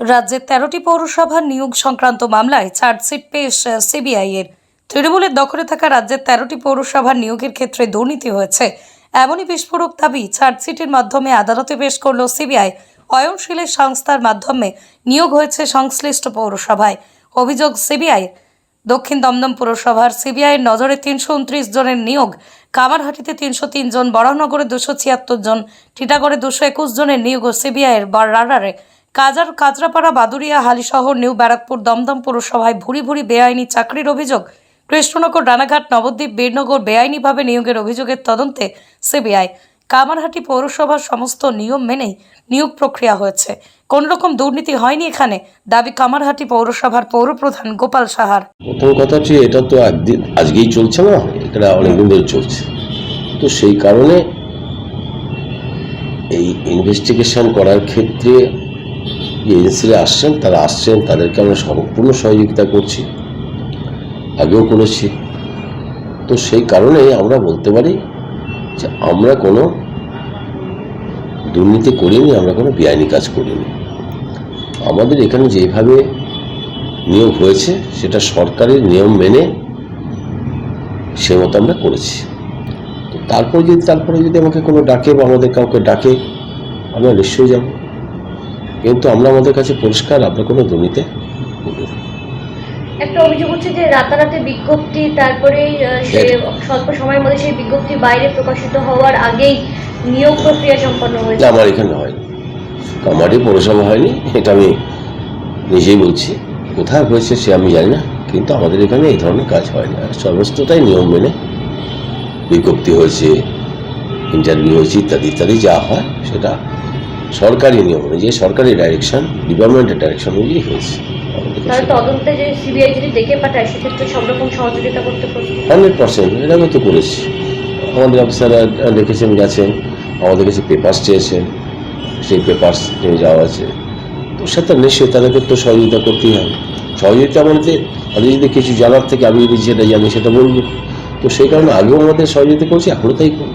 রাজ্যের তেরোটি পৌরসভার নিয়োগ সংক্রান্ত মামলায় চার্জশিট পেশ সিবিআই এর। তৃণমূলের দখলে থাকা রাজ্যের তেরোটি পৌরসভার নিয়োগের ক্ষেত্রে দুর্নীতি হয়েছে। এমনই বিস্ফোরক দাবি চার্জশিটের মাধ্যমে আদালতে পেশ করল সিবিআই। অয়নশীলের সংস্থার মাধ্যমে নিয়োগ হয়েছে সংশ্লিষ্ট পৌরসভায়। অভিযোগ সিবিআই দক্ষিণ দমদম পুরসভার সিবিআইয়ের নজরে তিনশো উনত্রিশ জনের নিয়োগ। কামারহাটিতে তিনশো তিন জন বরাহনগরে দুশো ছিয়াত্তর জন টিটাগড়ে দুশো একুশ জনের নিয়োগ ও সিবিআইয়ের রাডারে। কাজার কাজরাপাড়া বাদুরিয়া হালিশহর নিউ ব্যারাকপুর দমদম পুরসভায় ভুরি ভুরি বেআইনি চাকরির অভিযোগ। কৃষ্ণনগর রানাঘাট, নবদ্বীপ, বীরনগর বেআইনিভাবে নিয়োগের অভিযোগের তদন্তে সিবিআই। কামারহাটি পৌরসভার সমস্ত নিয়ম মেনেই নিয়োগ প্রক্রিয়া হয়েছে। কোন রকম দুর্নীতি হয়নি এখানে, দাবি কামারহাটি পৌরসভার পৌরপ্রধান গোপাল সাহার। প্রথম কথা হচ্ছে, এটা তো একদিন আজকেই চলছে না, এটা অনেকদিন ধরে চলছে। তো সেই কারণে এই ইনভেস্টিগেশন করার ক্ষেত্রে এজেন্সিরা আসছেন, তারা আসছেন, তাদেরকে আমরা সম্পূর্ণ সহযোগিতা করছি। আগেও করেছি। তো সেই কারণে আমরা বলতে পারি যে আমরা কোনো দুর্নীতি করিনি, আমরা কোনো বেআইনি কাজ করিনি। আমাদের এখানে যেভাবে নিয়োগ হয়েছে, সেটা সরকারের নিয়ম মেনে সে মতো আমরা করেছি। তো তারপর যদি, তারপরে যদি আমাকে কোনো ডাকে বা আমাদের কাউকে ডাকে, আমরা নিশ্চয়ই যাব। কিন্তু আমরা আমাদের কাছে পরিষ্কার আমরা কোনো দুর্নীতি একটা অভিযোগ হচ্ছে যে রাতারাতি বিজ্ঞপ্তি তারপরেই আহ, সে স্বল্প সময়ের মধ্যে সেই বিজ্ঞপ্তি বাইরে প্রকাশিত হওয়ার আগেই নিয়োগ প্রক্রিয়া সম্পন্ন হয়েছে। আমার এখানে হয়নি। আমারই পৌরসভা হয়নি এটা আমি নিজেই বলছি। কোথায় হয়েছে সে আমি জানি না কিন্তু আমাদের এখানে এই ধরনের কাজ হয়নি। আর সমস্তটাই নিয়ম মেনে বিজ্ঞপ্তি হয়েছে ইন্টারভিউ হয়েছে ইত্যাদি ইত্যাদি যা হয় সেটা সরকারি নিয়ম অনুযায়ী সরকারি ডাইরেকশন ডিপার্টমেন্টের ডাইরেকশন অনুযায়ী হয়েছে। আমাদের তদন্তে যে সিবিআই যদি ডেকে পাঠায় সেক্ষেত্রে সব রকম সহযোগিতা করতে পারবে হান্ড্রেড পার্সেন্ট এটা আমি তো করেছি। আমাদের অফিসাররা দেখেছেন গেছেন আমাদের কাছে পেপার্স চেয়েছেন সেই পেপার্স নিয়ে যাওয়া আছে। তো সেটা নিশ্চয়ই তাদেরকে তো সহযোগিতা করতেই হবে। সহযোগিতা আমাদের তাদের যদি কিছু জানার থেকে আমি যদি যেটা জানি সেটা বলব। তো সেই কারণে আগেও আমাদের সহযোগিতা করছি এখনও তাই করব